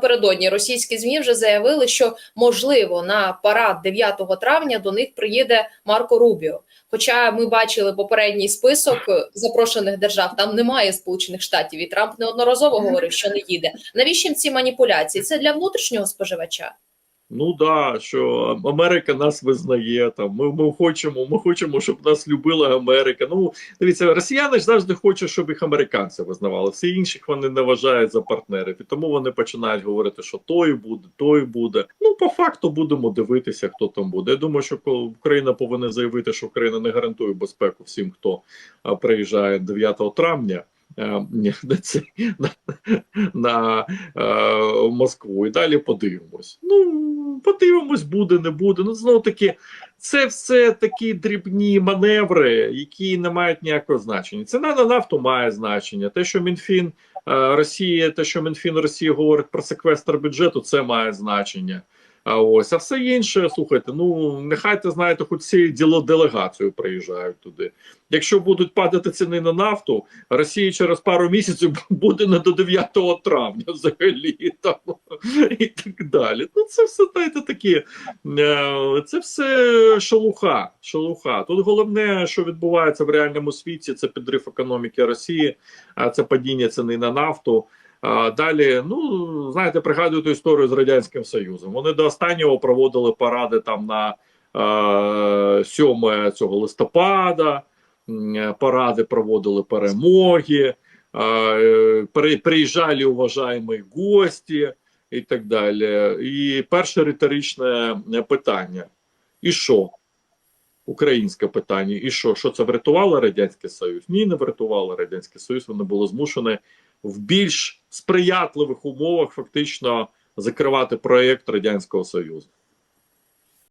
Напередодні російські змі вже заявили, що можливо на парад 9 травня до них приїде Марко Рубіо. Хоча ми бачили попередній список запрошених держав, там немає Сполучених Штатів, і Трамп неодноразово говорив, що не їде. Навіщо їм ці маніпуляції? Це для внутрішнього споживача. Ну да, що Америка нас визнає там. Ми, ми хочемо, ми хочемо, щоб нас любила Америка. Ну дивіться, росіяни ж завжди хочуть, щоб їх американці визнавали. Всі інших вони не вважають за партнерів, і тому вони починають говорити, що той буде, той буде. Ну по факту будемо дивитися, хто там буде. Я думаю, що Україна повинна заявити, що Україна не гарантує безпеку всім, хто приїжджає 9 травня. е, на, на, на е, Москву і далі подивимось. Ну, подивимось, буде, не буде. Ну, знову таки, це все такі дрібні маневри, які не мають ніякого значення. Ціна на нафту має значення. Те, що Мінфін е, Росії, те, що Мінфін Росії говорить про секвестр бюджету, це має значення. А ось, а все інше, слухайте, ну нехай знаєте, хоч ці діло делегацією приїжджають туди. Якщо будуть падати ціни на нафту, Росія через пару місяців буде не до 9 травня взагалі там і так далі. Ну це все знаєте, такі е, це все шелуха. шелуха. Тут головне, що відбувається в реальному світі, це підрив економіки Росії, а це падіння ціни на нафту. А далі, ну знаєте, пригадую ту історію з радянським Союзом. Вони до останнього проводили паради там на е, 7 цього листопада. Паради проводили перемоги, е, приїжджали уважаємо гості і так далі. І перше риторичне питання: і що? Українське питання, і що? Що це врятувало Радянський Союз? Ні, не врятувало Радянський Союз. Вони були змушені в більш сприятливих умовах фактично закривати проєкт Радянського Союзу.